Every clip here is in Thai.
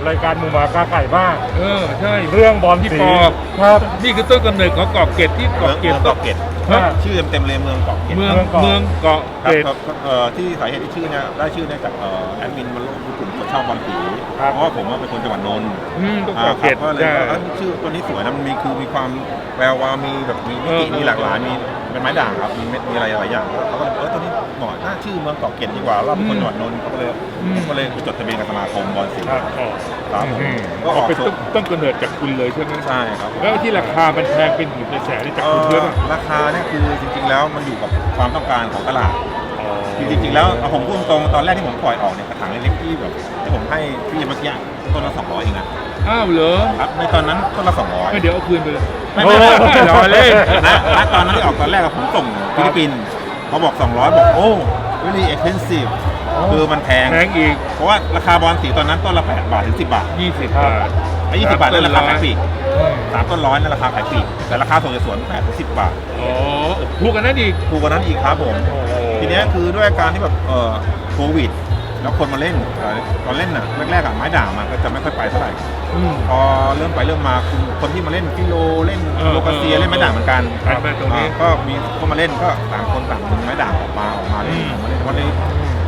เป็นเกียรติกับรายการหมูหมากาไก่มาก เออใช่เรื่องบอลพี่สีปอครับ นี่คือต้นกำเนิดของเกาะเกร็ดที่เมืองเกาะเกร็ดเกาะเกร็ดฮะ ชื่อเต็มๆเลยเมืองเกาะเกร็ดเมืองเมืองเกาะเมืองเกาะครัเกบร็ด ครับเอ่อที่สาเหตุที่ชื่อเนี่ยได้ชื่อเนี่ยจากเอ่อแอดมินมาลงกลุ่มคนชอบบอลผีครับ เพราะว่าผมว่าเป็นคนจังหวัดนนท์อืมต้องอ่าเกาะเกร็ดครับก็เลยใช่ ว่าเอ้ยชื่อตัวนี้สวยนะมันมีคือมีความแวววาวมีแบบมีมิติเออมีหลากหลายมีเป็นไม้ด่างครับมีเม็ดมีอะไรหลายอย่างเขาก็เลยเออตัวนี้ เหมาะน่าชื่อเมืองเกาะเกร็ดดีกว่าเราเป็นคนจังหวัดนนท์เขาก็เลยผมก็เลยไปจดทะเบียนกับสมาคมบอลสีครับครับผมอืมก็อเอาอกเป็นโชต้นว์ต้นกำเนิดจากคุณเลยใช่ไหมใช่ครับแล้วที่ราคามันแพงเป็นหมื่นเป็นแสนนี่จากเอ่คุณเยออะป่ะราคาเนี่ยคือจริงๆแล้วมันอยู่กับความต้องการของตลาดคือจริงๆแล้วเอาผมพูดตรงๆตอนแรกที่ผมปล่อยออกเนี่ยกระถางเล็กๆที่แบบที่ผมให้พี่เมื่อกี้ต้นละ200เองนะอ้าวเหรอครับในตอนนั้นต้นละ200ไม่เดี๋ยวเอาคืนไปเลย ไม่ไม่ไม่โอ้ยรอเล่นนะณตอนนั้นที่ออกตอนแรกอะผมส่งฟิลิปปินส์ เขาบอก 200 บอก โอ้ really expensive คือมันแพง แพงอีก เพราะว่าราคาบอลสีตอนนั้นต้นละ 8 บาท ถึง 10 บาท20บาทไอ้20 บาทนั่นราคาขายปลีกอืมสามต้นร้อยนั่นราคาขายปลีกแต่ราคาส่งจากสวน8ถึง10 บาทอ๋อถูกกันนั่นอีกถูกกว่านั้นอีกครับผม ทีเนี้ยคือด้วยการที่แบบเอ่อโควิด แล้วคนมาเล่นเอ่อตอนเล่นน่ะแรกๆอะไม้ด่างมันก็จะไม่ค่อยไปเท่าไหร่ อืม พอเริ่มไปเริ่มมาคุณคนที่มาเล่นฟิโลเล่นเออโลกาเซียเออเล่นไม้ด่างเหมือนกันไปไปตรงนี้อ่าก็มีคนมาเล่นก็ต่างคนต่างดึงไม้ด่างออกมาออกมาเล่นอืม ออกมาเล่นวันนี้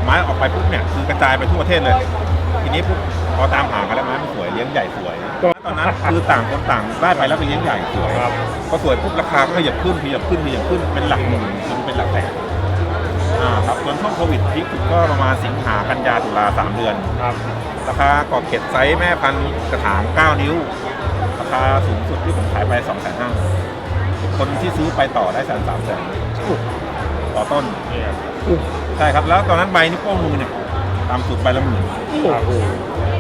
ไม้ออกไปปุ๊บเนี่ยคือกระจายไปทั่วประเทศเลย ทีนี้ปุ๊บพอตามหากันแล้วไม้มันสวยเลี้ยงใหญ่สวยตอนนั้นคือต่างคนต่างได้ไปแล้วไปเลี้ยงใหญ่สวยครับ พอสวยปุ๊บราคาก็ขยับขึ้นขยับขึ้นขยับขึ้นเป็นหลักหมื่นจนเป็นหลักแสน อ่าครับส่วนช่วงโควิดพีคสุดก็ประมาณสิงหากันยาตุลาสามเดือน ครับราคากรอบเก็ดไซส์แม่พันธุ์กระถาง 9 นิ้ว ราคาสูงสุดที่ผมขายไป2 5 0 0 0คนที่ซื้อไปต่อได้แสนสามแสนต่อต้นเนี่ยใช่ครับ แล้วตอนนั้นใบนิ้วโป้งมือเนี่ยตามสุดใบละหมื่นครับ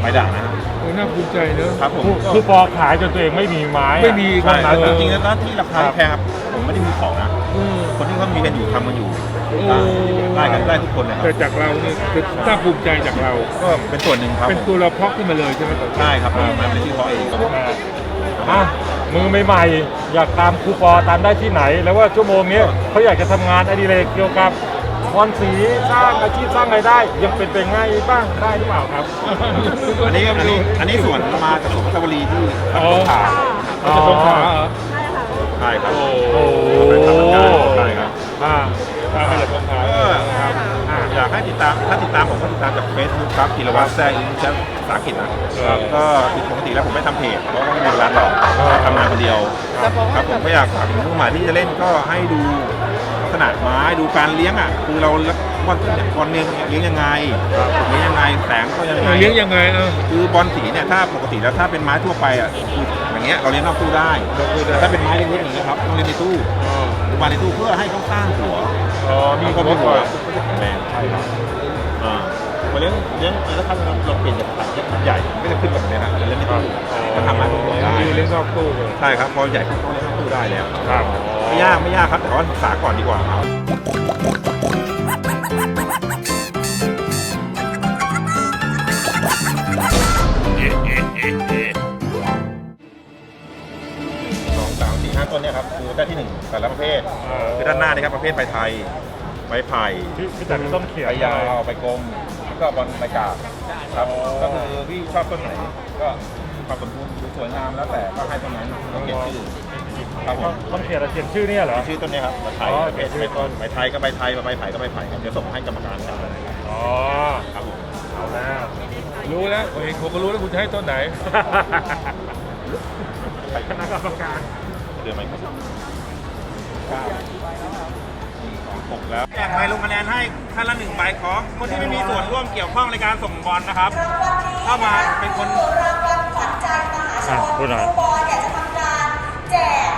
ใบด่างนะครับ โอ้น่าภูมิใจเนอะ ครับผม คือคือปอขายจนตัวเองไม่มีไม้อะไม่มี ใช่เท่าคนั้รับนจเลยริงๆแล้วที่ราคาครับแพงครับผม ไม่ได้มีของนะ อืม คนที่เขามีกันอยู่ทำกันอยู่โอ้ ได้กันได้ทุกคนเลยครัแต่บจากเราเนี่ยคือน่าภูมิใจจากเรา ก็เป็นส่วนหนึ่งครับเป็นผมตัวเราเพาะขึ้นมาเลยใช่ไหมครับใช่ครับมันเป็นชื่อเขาเองครับอ่าอะมือใหม่ๆอยากตามครูปอตามได้ที่ไหน แล้วว่าชั่วโมงนี้เขาอยากจะทำงานอดิเรกเกี่ยวกับบอลสีสร้างอาชีพสร้างรายได้ ยังเป็นไปง่ายบ้างได้หรือเปล่าครับ อันนี้อันนี้อันนี้ส่วนมาจากสวนพัชรบุรีที่อ๋พัอทยาเราจะสงขลาเหรอ ใช่ครับโอ้โอ้โหใช่ครับอ่าอ่าให้เราสงขลาเออครับอ่าอยากให้ติดตามถ้าติดตามผมก็ติดตามจาก Facebook ครับกิรวัตรแซ่อินใช้ภาษาอังกฤษนะก็ปกติแล้วผมไม่ทำเพจเพราะว่าไม่มีเวลาตอบทำงานคนเดียวครับผมก็อยากฝากถึงผู้ใหม่ที่จะเล่นก็ให้ดูลักษณะไม้ดูการเลี้ยงอะคือเราบอลเนี่ยบอลเลี้ยงเลี้ยงยังไงเลี้ยงยังไงแสงก็ยังไงเลี้ยงยังไงเออคือบอลสีเนี่ยถ้าปกติแล้วถ้าเป็นไม้ทั่วไปอะคือ อย่างเงี้ยเราเลี้ยงนอกตู้ได้แต่ถ้าเป็นไม้เล็กๆอย่างเงี้ยครับต้องเลี้ยงในตู้หรือวางในตู้เพื่อให้เขาสร้างหัวอ๋อมีมีคก็นไม่มาหัก่วอนแข็งแรงใช่ครับอ่าพอเลี้ยงเลี้ยงแล้วถ้าเราเราเปลี่ยนจากตัดเล็กตัดใหญ่ก็จะขึ้นแบบนี้นะเลี้ยงในตู้ก็ทำให้ตัวได้มีเลี้ยงนอกตู้เลยใช่ครับพอใหญ่ขึ้นก็เลี้ยงนอกตู้ได้แล้วครับไม่ยากไม่ยากครับแต่ว่าศึกษาก่อนดีกว่าครับ ต้นเนี่ยครับคือได้ที่หนึ่งแต่ละประเภทคือด้านหน้านี่ครับประเภทใบไทยใบไผ่พี่พี่จันต้องเขียนใบยาวใบกลมแล้วก็บอลใบกาบครับก็คือพี่ชอบต้นไหนก็ความสมบูรณ์สวยงามแล้วแต่ก็ให้ต้นนั้นต้องเขียนชื่อครับผมต้องเขียนอะไรเขียนชื่อเนี่ยเหรอชื่อต้นเนี้ครับใบไทยอ๋อประเภทเขียนชื่ใบอต้ต้นนใบไทยก็ใบไทยใบไผ่ก็ใบไผ่ครับเดี๋ยวส่งให้กรรมการครับอ๋อครับผมเอาแล้วรู้แล้วเองผมก็รู้แล้วคุณจะให้ต้นไหนคณะกรรมการ เดือนไหมครับเก้าสองหกแล้วแจกใบลงคะแนนให้ท่านละหนึ่งใบของคนที่ไม่มีส่วนร่วมเกี่ยวข้องในการส่งบอลนะครับ เข้ามาเป็นคนอะพูดหน่อยบอลอยากจะทำการแจก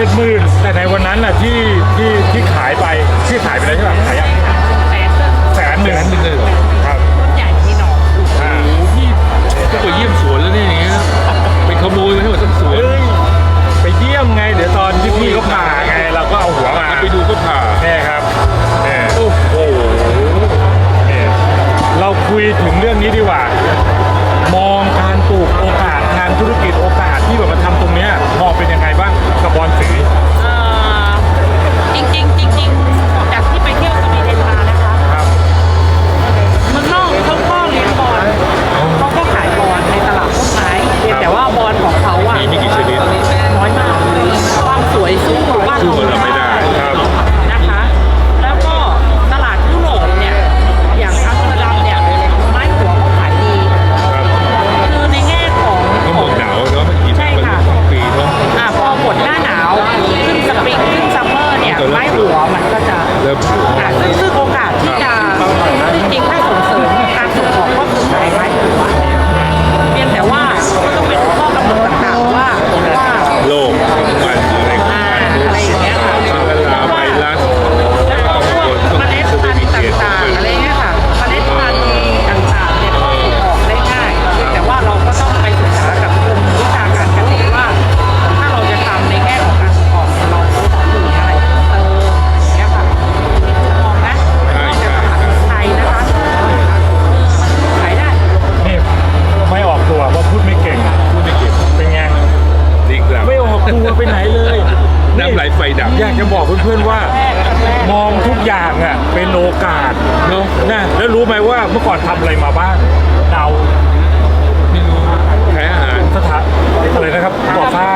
จ็ดหมื่นแต่ในวันนั้นน่ะที่ที่ที่ขายไปที่ขายไปแล้วใช่ไหมขายยังแสนต้นแสนหนึ่งแสนหนึ่งเลยเหรอ ครับต้นใหญ่มีหน่ออ่าโอ้พี่ก็ไปเยี่ยมสวนแล้วนี่อย่างเงี้ยไปขโมยมาให้หมดทั้งสวนเฮ้ยไปเยี่ยมไง เดี๋ยวตอนที่พี่เขาผ่าไงเราก็เอาหัวมาไปดูก็ผ่าแน่ครับเนี่ยโอ้โหเนี่ยเราคุยถึงเรื่องนี้ดีกว่า มองการปลูกโอกาสทางธุรกิจโอกาสที่แบบมาทำตรงเนี้ย ความสวยสู้กับ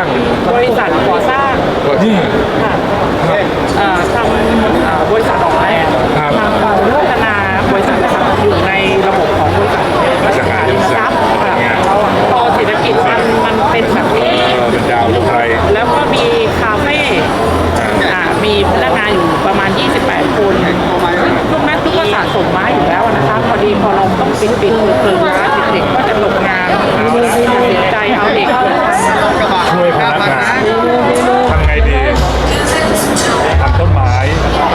างบริษัทก่อสร้างนี่ ค่ะเอ่อทำเอ่อบริษัทออกแบบครับทำการพัฒนาบริษัทนะคะอยู่ในระบบของบริษัทราชการนะครับค่ะเราอะพอเศรษฐกิจมันมันเป็นแบบนี้ เออเป็นดาวลูกไทยแล้วก็มีคาเฟ่อ่ามีพนักงานอยู่ประมาณ 28 คนช่วงนั้นทุกก็สะสมไม้อยู่แล้วนะคะพอดีพอเราต้องปิดปิดเปิดๆนะเด็กๆก็จะตกงานตัดสินใจเอาเด็กมา ทำช่วยพนักงานทำไงดีทำต้นไม้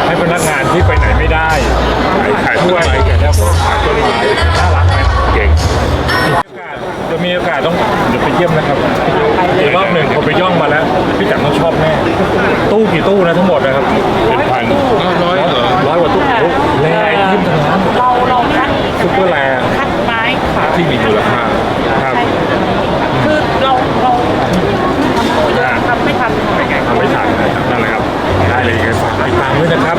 ให้พนักงานที่ไปไหนไม่ได้ขายขายต้นช่วยแล้วก็ขายต้นไม้น่ารักไหมเก่งจะมีโอกาสต้องเดี๋ยวไปเยี่ยมนะครับอีกรอบหนึ่งผมไปย่องมาแล้วพี่จักรต้องชอบแน่ตู้กี่ตู้นะทั้งหมดนะครับเป็นพันร้อยร้อยกว่าตู้โอ้โหแร่ไอเทมทั้งนั้นเราเราคัดซุปเปอร์แร่ คัดไม้ค่ะที่มีมูลค่าครับ คือเราเราทำไม่ทันค่ะ ทำไม่ทันนะครับนั่นแหละครับ ได้เลยยังไงฝากติดตามด้วยนะครับ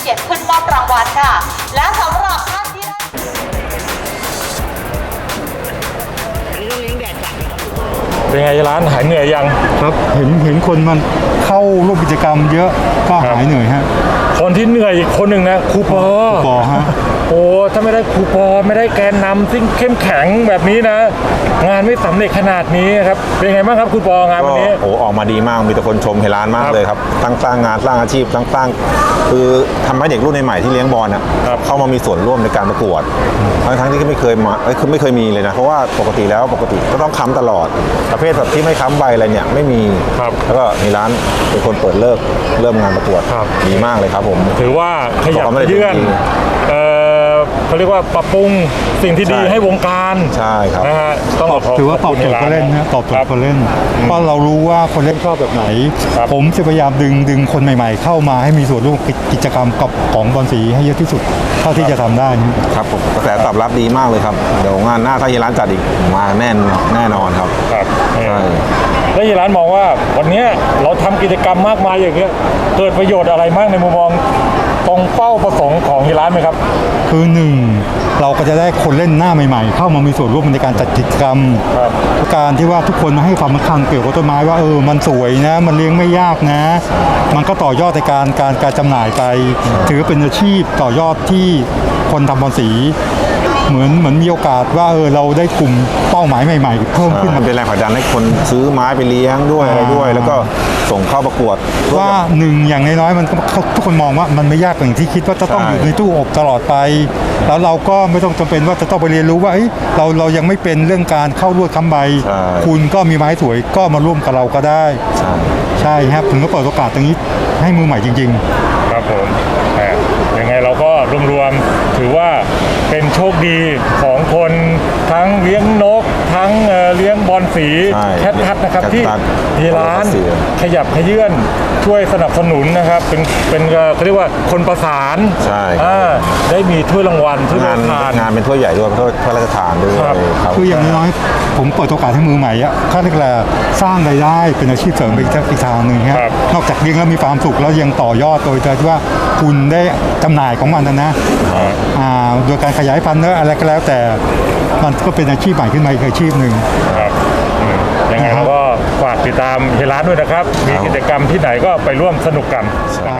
27 ขึ้นมอบรางวัลค่ะ และสำหรับท่านที่ได้เป็นไงร้านหายเหนื่อยยัง ครับเห็นเห็นคนมันเข้าร่วมกิจกรรมเยอะก็หายเหนื่อยฮะ คนที่เหนื่อยอีกคนหนึ่งนะครูปอครูปอฮะโอ้ถ้าไม่ได้ครูปอไม่ได้แกนนำซึ่งเข้มแข็งแบบนี้นะ งานไม่สำเร็จขนาดนี้ครับเป็นไงบ้างครับครูปองานก็วันนี้ โอ้ออกมาดีมากมีแต่คนชมเฮร้านมากครับเลยครับตั้งสร้างงานสร้างอาชีพตั้งสร้างคือทำให้เด็กรุ่นใหม่ๆที่เลี้ยงบอลน่ะครับเข้ามามีส่วนร่วมในการประกวดทั้งทั้งๆที่ไม่เคยมาเอ้ยคือไม่เคยมีเลยนะเพราะว่าปกติแล้วปกติก็ต้องค้ำตลอดประเภทแบบที่ไม่ค้ำใบอะไรเนี่ยไม่มีครับแล้วก็มีร้านเป็นคนเปิดเลิก เริ่มงานประกวดครับ ดีมากเลยครับผม ถือว่าขยับขอความเยื่อนไม่ได้ดีเอ่อ เขาเรียกว่าปรับปรุงสิ่งที่ดีใช่ให้วงการใช่ครับ นะฮะต้องขถือว่าตอบโจทย์ขคนเล่นนะตอบโจทย์คนเล่นเพราะเรารู้ว่าคนเล่นชอบแบบไหน ครับ ผมจะพยายามดึงดึงคนใหม่ ๆ เข้ามาให้มีส่วนร่วมกับกิจกรรมกับของบอลสีให้เยอะที่สุดเท่าที่จะทำได้นะครับผมกระแสตอบรับดีมากเลยครับ เดี๋ยวงานหน้าถ้าเฮร้านจัดอีกมาแน่นแน่นอนครับ ครับใช่ แล้วยีร้านมองว่าวันเนี้ยเราทำกิจกรรมมากมายอย่างเงี้ยเกิดประโยชน์อะไรมากในมุมมอง ตรงเป้าประสงค์ของยีร้านไหมครับ คือหนึ่งเราก็จะได้คนเล่นหน้าใหม่ๆ เข้ามามีส่วนร่วมในการจัดกิจกรรม ครับการที่ว่าทุกคนมาให้ความสำคัญเกี่ยวกับต้นไม้ว่าเออมันสวยนะ มันเลี้ยงไม่ยากนะ มันก็ต่อยอดในการการการจำหน่ายไป ถือเป็นอาชีพต่อยอดที่คนทำบอนสี เหมือนเหมือนมีโอกาสว่าเออเราได้กลุ่มเป้าหมายใหม่ๆ เพิ่มขึ้นมัมานเป็นแรงผลักดันให้คนซื้อไม้ไปเลี้ยงด้วยอะไรด้วย แล้วก็ส่งเข้าประกวดเพื่อว่าหนึ่งอย่างน้อยๆมันก็ทุกคนมองว่ามันไม่ยากอย่างที่คิดว่าจะต้องใช่อยู่ในตู้อบตลอดไป แล้วเราก็ไม่ต้องจำเป็นว่าจะต้องไปเรียนรู้ว่าเอ้ยเราเรายังไม่เป็นเรื่องการเข้าร่วมค้ำใบใช่คุณก็มีไม้สวยก็มาร่วมกับเราก็ได้ใช่ใช่ครับถึงก็เปิดโอกาสตรงนี้ให้มือใหม่จริง ๆ ครับผมแหมยังไงเราก็รวมๆถือว่าเป็นโช ชคดีของเลี้ยงนก ทั้งเอ่อเลี้ยงบอล สีใช่แคททัดนะครับแคทที่ทัดที่ร้านบอลสีขยับขยื่นช่วยสนับสนุนนะครับ เป็นเป็นเอ่อเขาเรียกว่าคนประสานใช่ครับ อ่าได้มีถ้วยรางวัลถ้วยงานทานงานเป็นถ้วยใหญ่ด้วยถ้วยพระราชทานด้วยครับ ครับ คืออย่างน้อยๆผมเปิดโอกาสให้มือใหม่อะค่าเรียกแหละสร้างรายได้เป็นอาชีพเสริมไปอีกอีกทางหนึ่งคครัรับ บนอกจากเลี้ยงแล้วมีความสุขแล้วยังต่อยอดโดยที่ว่าคุณได้จำหน่ายของมันนะนะอ่าโดยการขยายพันธุ์เนอะอะไรก็แล้วแต่มันก็เป็นอาชีพใหม่ขึ้นมาอีกอาชีพหนึ่งครับอืังไงก็ฝากติดตามเฮลานด้วยนะครับ มีกิจกรรมที่ไหนก็ไปร่วมสนุกกัน ใช่